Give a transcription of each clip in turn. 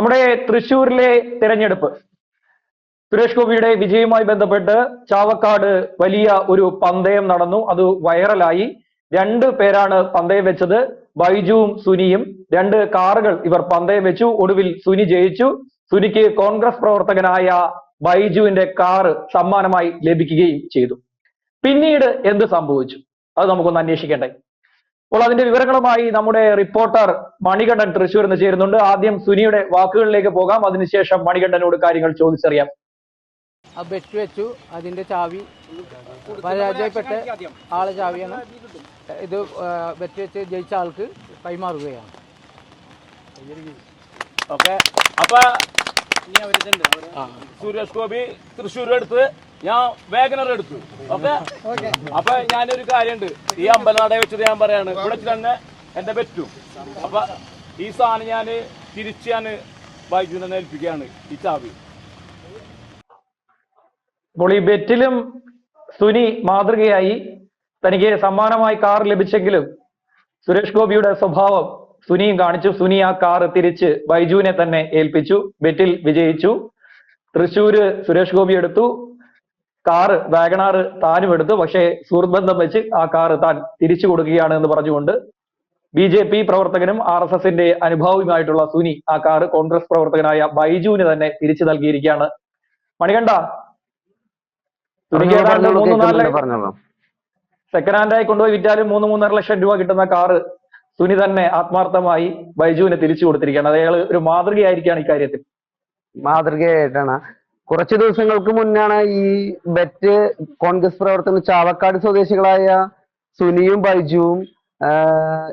നമ്മുടെ തൃശ്ശൂരിലെ തിരഞ്ഞെടുപ്പ്. സുരേഷ് ഗോപിയുടെ വിജയവുമായി ബന്ധപ്പെട്ട് ചാവക്കാട് വലിയ ഒരു പന്തയം നടന്നു. അത് വൈറലായി. രണ്ട് പേരാണ് പന്തയം വെച്ചത്. ബൈജുവും സുനിയും. രണ്ട് കാറുകൾ ഇവർ പന്തയം വെച്ചു. ഒടുവിൽ സുനി ജയിച്ചു. സുനിക്ക് കോൺഗ്രസ് പ്രവർത്തകനായ ബൈജുവിന്റെ കാറ് സമ്മാനമായി ലഭിക്കുകയും ചെയ്തു. പിന്നീട് എന്ത് സംഭവിച്ചു? അത് നമുക്കൊന്ന് അന്വേഷിക്കണ്ടേ? അപ്പോൾ അതിന്റെ വിവരങ്ങളുമായി നമ്മുടെ റിപ്പോർട്ടർ മണികണ്ഠൻ തൃശ്ശൂർ നിന്ന് ചേരുന്നുണ്ട്. ആദ്യം സുനിയുടെ വാക്കുകളിലേക്ക് പോകാം. അതിനുശേഷം മണികണ്ഠനോട് കാര്യങ്ങൾ ചോദിച്ചറിയാം. ആ ബെറ്റ് വെച്ചു. അതിന്റെ ചാവി. പരാജയപ്പെട്ട ആളെ ചാവിയാണ്. ഇത് ബെറ്റ് വെച്ച് ജയിച്ച ആൾക്ക് കൈമാറുകയാണ്. ഓക്കെ. അപ്പൊ സുരേഷ് ഗോപി തൃശ്ശൂർ എടുത്ത് ഞാൻ വേഗനർ എടുത്തു. ഓക്കെ? അപ്പൊ ഞാനൊരു കാര്യമുണ്ട്. ഈ അമ്പലനട വെച്ചത് ഞാൻ പറയാണ്. ഇവിടെ തന്നെ എന്റെ പറ്റും അപ്പൊ ഈ സാധനം ഞാൻ തിരിച്ച് ഞാൻ വൈദ്യുതി ഏൽപ്പിക്കുകയാണ്. ഈ ചാവി. അപ്പോൾ ഈ ബെറ്റിലും സുനി മാതൃകയായി തനിക്ക് സമ്മാനമായി കാർ ലഭിച്ചെങ്കിലും സുരേഷ് ഗോപിയുടെ സ്വഭാവം സുനിയും കാണിച്ചു. സുനി ആ കാർ തിരിച്ച് ബൈജുവിനെ തന്നെ ഏൽപ്പിച്ചു. ബെറ്റിൽ വിജയിച്ചു. തൃശ്ശൂർ സുരേഷ് ഗോപി എടുത്തു. കാറ് വാഗണാറ് താനും എടുത്തു. പക്ഷേ സുഹൃത്ബന്ധം വെച്ച് ആ കാറ് താൻ തിരിച്ചു കൊടുക്കുകയാണ് എന്ന് പറഞ്ഞുകൊണ്ട് ബി ജെ പി പ്രവർത്തകനും ആർ എസ് എസിന്റെ അനുഭാവിയുമായിട്ടുള്ള സുനി ആ കാറ് കോൺഗ്രസ് പ്രവർത്തകനായ ബൈജുവിന് തന്നെ തിരിച്ചു നൽകിയിരിക്കുകയാണ്. മണികണ്ഠ സെക്കൻഡ് ഹാൻഡായി കൊണ്ടുപോയി വിറ്റാലും മൂന്ന് മൂന്നര ലക്ഷം രൂപ കിട്ടുന്ന കാറ് സുനി തന്നെ ആത്മാർത്ഥമായി ബൈജുവിനെ തിരിച്ചു കൊടുത്തിരിക്കുകയാണ്. അയാൾ ഒരു മാതൃകയായിരിക്കുകയാണ് ഇക്കാര്യത്തിൽ. മാതൃകയായിട്ടാണ്. കുറച്ച് ദിവസങ്ങൾക്ക് മുന്നാണ് ഈ ബെറ്റ് കോൺഗ്രസ് പ്രവർത്തകർ ചാവക്കാട് സ്വദേശികളായ സുനിയും ബൈജുവും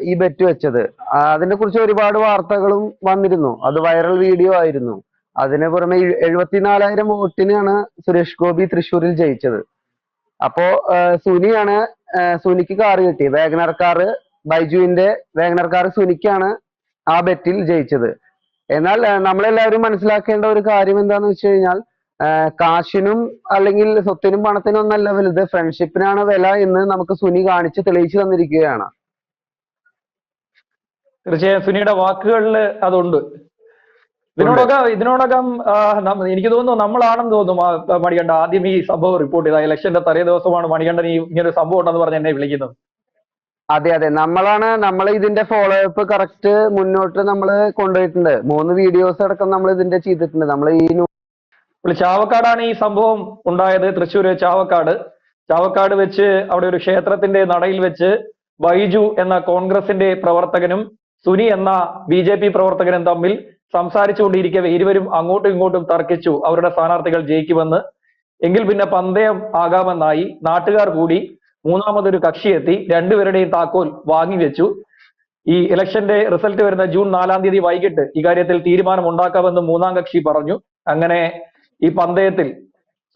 ഈ ബെറ്റ് വെച്ചത്. അതിനെ കുറിച്ച് ഒരുപാട് വാർത്തകളും വന്നിരുന്നു. അത് വൈറൽ വീഡിയോ ആയിരുന്നു. അതിന് പുറമെ എഴു- എഴുപത്തിനാലായിരം വോട്ടിനാണ് സുരേഷ് ഗോപി തൃശ്ശൂരിൽ ജയിച്ചത്. അപ്പോ സുനിയാണ് സുനിക്ക് കാറ് കിട്ടി. വേഗനർ കാറ് ബൈജുവിന്റെ കാറ് സുനിക്കാണ് ആ ബെറ്റിൽ ജയിച്ചത്. എന്നാൽ നമ്മളെല്ലാവരും മനസ്സിലാക്കേണ്ട ഒരു കാര്യം എന്താന്ന് വെച്ച് കഴിഞ്ഞാൽ കാശിനും അല്ലെങ്കിൽ സ്വത്തിനും പണത്തിനും ഒന്നല്ല വലുത്. ഫ്രണ്ട്ഷിപ്പിനാണ് വില എന്ന് നമുക്ക് സുനി കാണിച്ച് തെളിയിച്ചു തന്നിരിക്കുകയാണ്. തീർച്ചയായും സുനിയുടെ വാക്കുകളിൽ അതുണ്ട്. ഇതിനോടകം ഇതിനോടകം എനിക്ക് തോന്നുന്നു നമ്മളാണെന്ന് തോന്നുന്നു മണികണ്ഠ. ആദ്യം ഈ സംഭവം റിപ്പോർട്ട് ചെയ്ത ഇലക്ഷന്റെ തലേ ദിവസമാണ് മണികണ്ഠൻ ഈ ഇങ്ങനെ ഒരു സംഭവം ഉണ്ടെന്ന് പറഞ്ഞ് എന്നെ വിളിക്കുന്നത്. അതെ അതെ. നമ്മളാണ് നമ്മൾ ഇതിന്റെ ഫോളോ അപ്പ് കറക്റ്റ് മുന്നോട്ട് നമ്മൾ കൊണ്ടുപോയിട്ടുണ്ട്. മൂന്ന് വീഡിയോസ് അടക്കം നമ്മൾ ഇതിന്റെ ചെയ്തിട്ടുണ്ട്. നമ്മൾ ഈ ചാവക്കാടാണ് ഈ സംഭവം ഉണ്ടായത്. തൃശ്ശൂര് ചാവക്കാട്. ചാവക്കാട് വെച്ച് അവിടെ ഒരു ക്ഷേത്രത്തിന്റെ നടയിൽ വെച്ച് ബൈജു എന്ന കോൺഗ്രസിന്റെ പ്രവർത്തകനും സുനി എന്ന ബി ജെ പി പ്രവർത്തകനും തമ്മിൽ സംസാരിച്ചുകൊണ്ടിരിക്കവേ ഇരുവരും അങ്ങോട്ടും ഇങ്ങോട്ടും തർക്കിച്ചു. അവരുടെ സ്ഥാനാർത്ഥികൾ ജയിക്കുമെന്ന്. എങ്കിൽ പിന്നെ പന്തയം ആകാമെന്നായി നാട്ടുകാർ കൂടി മൂന്നാമതൊരു കക്ഷി എത്തി രണ്ടുപേരുടെയും താക്കോൽ വാങ്ങിവെച്ചു. ഈ ഇലക്ഷന്റെ റിസൾട്ട് വരുന്ന ജൂൺ നാലാം തീയതി വൈകിട്ട് ഇക്കാര്യത്തിൽ തീരുമാനം ഉണ്ടാക്കാമെന്ന് മൂന്നാം കക്ഷി പറഞ്ഞു. അങ്ങനെ ഈ പന്തയത്തിൽ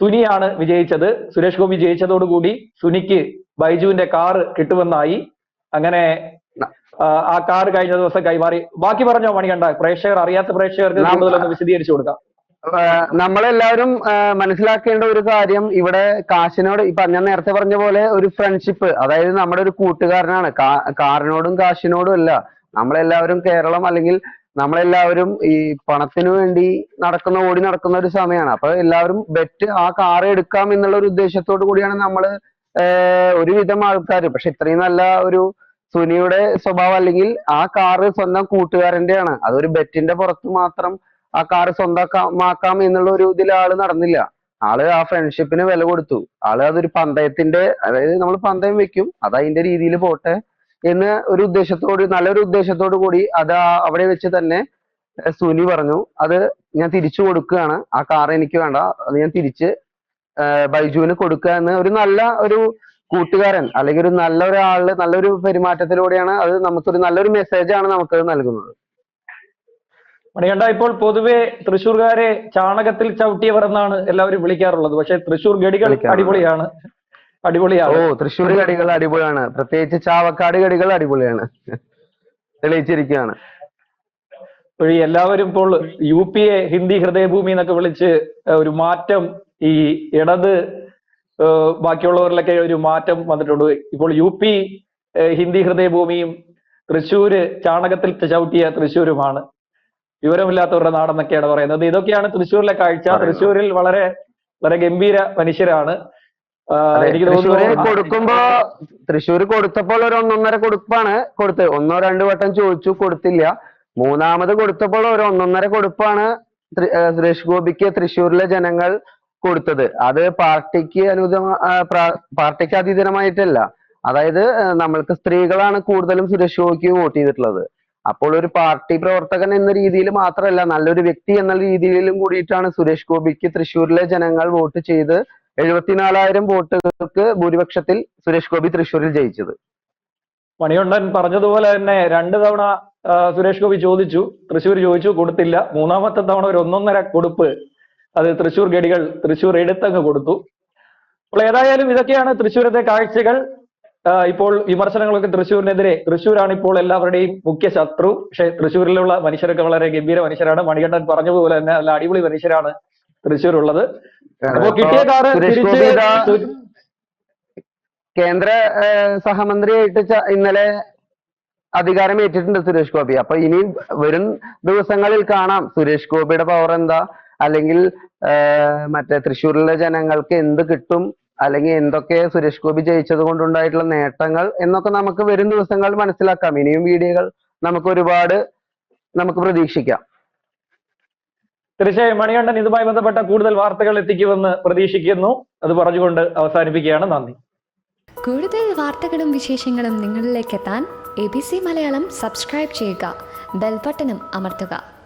സുനിയാണ് വിജയിച്ചത്. സുരേഷ് ഗോപി ജയിച്ചതോടുകൂടി സുനിക്ക് ബൈജുവിന്റെ കാറ് കിട്ടുമെന്നായി. അങ്ങനെ ആ, കാർ കാറ് കഴിഞ്ഞ ദിവസം കൈമാറി. ബാക്കി പറഞ്ഞോ മണികണ്ഠ? പ്രേക്ഷകർ അറിയാത്ത പ്രേക്ഷകർക്ക് കൂടുതലൊന്ന് വിശദീകരിച്ചു കൊടുക്കാം. നമ്മളെല്ലാവരും മനസ്സിലാക്കേണ്ട ഒരു കാര്യം ഇവിടെ കാശിനോട് ഇപ്പൊ ഞാൻ നേരത്തെ പറഞ്ഞ പോലെ ഒരു ഫ്രണ്ട്ഷിപ്പ് അതായത് നമ്മുടെ ഒരു കൂട്ടുകാരനാണ്. കാറിനോടും കാശിനോടും അല്ല. നമ്മളെല്ലാവരും കേരളം അല്ലെങ്കിൽ നമ്മളെല്ലാവരും ഈ പണത്തിന് വേണ്ടി നടക്കുന്ന ഓടി നടക്കുന്ന ഒരു സമയമാണ് അപ്പൊ എല്ലാവരും ബെറ്റ് ആ കാർ എടുക്കാം എന്നുള്ള ഒരു ഉദ്ദേശത്തോടു കൂടിയാണ് നമ്മൾ ഒരുവിധം ആൾക്കാർ പക്ഷെ ഇത്രയും നല്ല ഒരു സുനിയുടെ സ്വഭാവം അല്ലെങ്കിൽ ആ കാറ് സ്വന്തം കൂട്ടുകാരന്റെയാണ് അതൊരു ബെറ്റിന്റെ പുറത്ത് മാത്രം ആ കാറ് സ്വന്തമാക്കാം എന്നുള്ള ഒരു ഇതിൽ ആൾ നടന്നില്ല. ആൾ ആ ഫ്രണ്ട്ഷിപ്പിന് വില കൊടുത്തു. ആൾ അതൊരു പന്തയത്തിന്റെ അതായത് നമ്മൾ പന്തയം വെക്കും അത് അതിന്റെ രീതിയിൽ പോട്ടെ എന്ന് ഒരു ഉദ്ദേശത്തോട് നല്ലൊരു ഉദ്ദേശത്തോടു കൂടി അത് അവിടെ വെച്ച് തന്നെ സുനി പറഞ്ഞു. അത് ഞാൻ തിരിച്ചു കൊടുക്കുകയാണ്. ആ കാർ എനിക്ക് വേണ്ട. അത് ഞാൻ തിരിച്ച് ബൈജുവിന് കൊടുക്കുക എന്ന് ഒരു നല്ല ഒരു കൂട്ടുകാരൻ അല്ലെങ്കിൽ ഒരു നല്ല ഒരാൾ നല്ലൊരു പെരുമാറ്റത്തിലൂടെയാണ് അത് നമുക്കൊരു നല്ലൊരു മെസ്സേജ് ആണ് നമുക്കത് നൽകുന്നത്. മണികണ്ഠ ഇപ്പോൾ പൊതുവെ തൃശ്ശൂർകാരെ ചാണകത്തിൽ ചവിട്ടിയവർ എന്നാണ് എല്ലാവരും വിളിക്കാറുള്ളത്. പക്ഷെ തൃശ്ശൂർ ഗടികൾ അടിപൊളിയാണ്. അടിപൊളിയാണ്. ഓ തൃശ്ശൂർ ഗടികൾ അടിപൊളിയാണ്. പ്രത്യേകിച്ച് ചാവക്കാട് ഗടികൾ അടിപൊളിയാണ്. തെളിയിച്ചിരിക്കുകയാണ്. വഴി എല്ലാവരും ഇപ്പോൾ യു പി എ ഹിന്ദി ഹൃദയഭൂമി എന്നൊക്കെ വിളിച്ച് ഒരു മാറ്റം ഈ ഇടത് ബാക്കിയുള്ളവരിലൊക്കെ ഒരു മാറ്റം വന്നിട്ടുണ്ട്. ഇപ്പോൾ യു പി ഹിന്ദി ഹൃദയഭൂമിയും തൃശ്ശൂര് ചാണകത്തിൽ ചവിട്ടിയ തൃശ്ശൂരുമാണ്. വിവരമില്ലാത്തവരുടെ നാടെന്നൊക്കെയാണ് പറയുന്നത്. ഇതൊക്കെയാണ് തൃശ്ശൂരിലെ കാഴ്ച. തൃശ്ശൂരിൽ വളരെ വളരെ ഗംഭീര മനുഷ്യരാണ്. എനിക്ക് തോന്നുന്നു കൊടുക്കുമ്പോ തൃശ്ശൂർ കൊടുത്തപ്പോൾ ഒരു ഒന്നൊന്നര കൊടുപ്പാണ് കൊടുത്തത് ഒന്നോ രണ്ടു വട്ടം ചോദിച്ചു കൊടുത്തില്ല. മൂന്നാമത് കൊടുത്തപ്പോൾ ഒരു ഒന്നൊന്നര കൊടുപ്പാണ് സുരേഷ് ഗോപിക്ക് തൃശ്ശൂരിലെ ജനങ്ങൾ കൊടുത്തത്. അത് പാർട്ടിക്ക് അനുദമ പാർട്ടിക്ക് അതീതമായിട്ടല്ല. അതായത് നമ്മൾക്ക് സ്ത്രീകളാണ് കൂടുതലും സുരേഷ് ഗോപിക്ക് വോട്ട് ചെയ്തിട്ടുള്ളത്. അപ്പോൾ ഒരു പാർട്ടി പ്രവർത്തകൻ എന്ന രീതിയിൽ മാത്രമല്ല നല്ലൊരു വ്യക്തി എന്ന രീതിയിലും കൂടിയിട്ടാണ് സുരേഷ് ഗോപിക്ക് തൃശ്ശൂരിലെ ജനങ്ങൾ വോട്ട് ചെയ്ത് എഴുപത്തിനാലായിരം വോട്ടുകൾക്ക് ഭൂരിപക്ഷത്തിൽ സുരേഷ് ഗോപി തൃശ്ശൂരിൽ ജയിച്ചത്. മണികണ്ഠൻ പറഞ്ഞതുപോലെ തന്നെ രണ്ട് തവണ സുരേഷ് ഗോപി ചോദിച്ചു തൃശ്ശൂർ ചോദിച്ചു കൊടുത്തില്ല. മൂന്നാമത്തെ തവണ ഒരു ഒന്നൊന്നര കൊടുപ്പ് അത് തൃശ്ശൂർ ഗഡികൾ തൃശ്ശൂർ എടുത്തങ്ങ് കൊടുത്തു. അപ്പോൾ ഏതായാലും ഇതൊക്കെയാണ് തൃശ്ശൂരത്തെ കാഴ്ചകൾ. ഇപ്പോൾ വിമർശനങ്ങളൊക്കെ തൃശ്ശൂരിനെതിരെ. തൃശ്ശൂരാണ് ഇപ്പോൾ എല്ലാവരുടെയും മുഖ്യ ശത്രു. പക്ഷെ തൃശ്ശൂരിലുള്ള മനുഷ്യരൊക്കെ വളരെ ഗംഭീര മനുഷ്യരാണ്. മണികണ്ഠൻ പറഞ്ഞതുപോലെ തന്നെ നല്ല അടിപൊളി മനുഷ്യരാണ് തൃശ്ശൂരുള്ളത്. അപ്പോ കിട്ടിയ കാറ് തിരിച്ച് കേന്ദ്ര സഹമന്ത്രിയായിട്ട് ഇന്നലെ അധികാരം ഏറ്റിട്ടുണ്ട് സുരേഷ് ഗോപി. അപ്പൊ ഇനി വരും ദിവസങ്ങളിൽ കാണാം സുരേഷ് ഗോപിയുടെ പവർ എന്താ? അല്ലെങ്കിൽ മറ്റേ തൃശ്ശൂരിലെ ജനങ്ങൾക്ക് എന്ത് കിട്ടും? അല്ലെങ്കിൽ എന്തൊക്കെ സുരേഷ് ഗോപി ജയിച്ചത് കൊണ്ടുണ്ടായിട്ടുള്ള നേട്ടങ്ങൾ എന്നൊക്കെ നമുക്ക് വരും ദിവസങ്ങൾ മനസ്സിലാക്കാം. ഇനിയും വീഡിയോകൾ നമുക്ക് ഒരുപാട് നമുക്ക് പ്രതീക്ഷിക്കാം. തീർച്ചയായും മണികണ്ഠൻ ഇതുമായി ബന്ധപ്പെട്ട കൂടുതൽ വാർത്തകൾ എത്തിക്കുമെന്ന് പ്രതീക്ഷിക്കുന്നു. അത് പറഞ്ഞുകൊണ്ട് അവസാനിപ്പിക്കുകയാണ്. നന്ദി. കൂടുതൽ വാർത്തകളും വിശേഷങ്ങളും നിങ്ങളിലേക്ക് എത്താൻ A B C Malayalam subscribe ചെയ്യുക. ബെൽബട്ടനും അമർത്തുക.